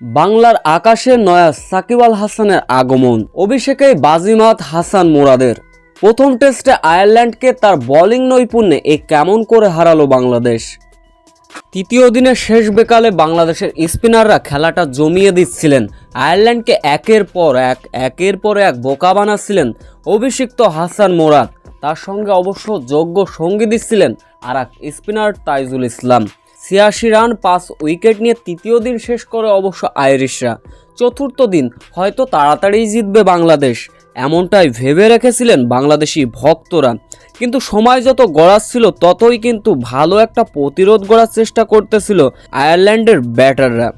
বাংলার আকাশে নয়া সাকিব আল হাসানের আগমন। অভিষেকেই বাজিমাত হাসান মুরাদের। প্রথম টেস্টে আয়ারল্যান্ডকে তার বোলিং নৈপুণ্যে এ কেমন করে হারালো বাংলাদেশ? তৃতীয় দিনের শেষ বেকালে বাংলাদেশের স্পিনাররা খেলাটা জমিয়ে দিচ্ছিলেন। আয়ারল্যান্ডকে একের পর এক, একের পর এক বোকা বানাচ্ছিলেন অভিষিক্ত হাসান মোরাদ। তার সঙ্গে অবশ্য যোগ্য সঙ্গী দিচ্ছিলেন আর এক স্পিনার তাইজুল ইসলাম। ছিয়াশি রান, পাঁচ উইকেট নিয়ে তৃতীয় দিন শেষ করে অবশ্য আইরিশরা। চতুর্থ দিন হয়তো তাড়াতাড়ি জিতবে বাংলাদেশ। এমনটাই ভেবে রেখেছিলেন বাংলাদেশি ভক্তরা। কিন্তু সময় যত গড়াচ্ছিল, ততই কিন্তু ভালো একটা প্রতিরোধ গড়ার চেষ্টা করতেছিল আয়ারল্যান্ডের ব্যাটাররা।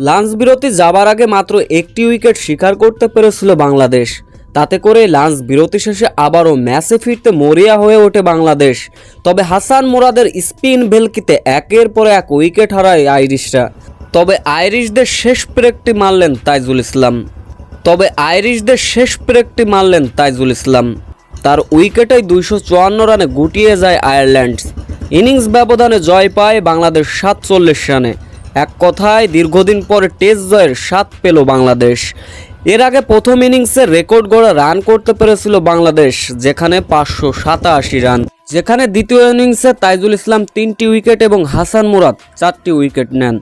লাঞ্চ বিরতি যাবার আগে মাত্র একটি উইকেট শিকার করতে পেরেছিল বাংলাদেশ। তাতে করে লাঞ্চ বিরতি শেষে আবারও ম্যাচে ফিরতে মরিয়া হয়ে ওঠে বাংলাদেশ। তবে হাসান মুরাদের স্পিন ভেলকিতে একের পর এক উইকেট হারায় আইরিশরা। তবে আইরিশদের শেষ প্রেকটি মারলেন তাইজুল ইসলাম। তবে আইরিশদের শেষ প্রেকটি মারলেন তাইজুল ইসলাম। তার উইকেটেই দুইশো চুয়ান্ন রানে গুটিয়ে যায় আয়ারল্যান্ড ইনিংস ব্যবধানে জয় পায় বাংলাদেশ সাতচল্লিশ রানে। এক কথায়, দীর্ঘদিন পরে টেস্ট জয়ের স্বাদ পেল বাংলাদেশ। এর আগে প্রথম ইনিংসে রেকর্ড গড়া রান করতে পেরেছিল বাংলাদেশ, যেখানে পাঁচশো সাতাশি রান। যেখানে দ্বিতীয় ইনিংসে তাইজুল ইসলাম তিনটি উইকেট এবং হাসান মুরাদ চারটি উইকেট নেন।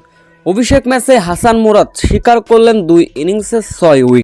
অভিষেক ম্যাচে হাসান মুরাদ স্বীকার করলেন দুই ইনিংসে ছয় উইকেট।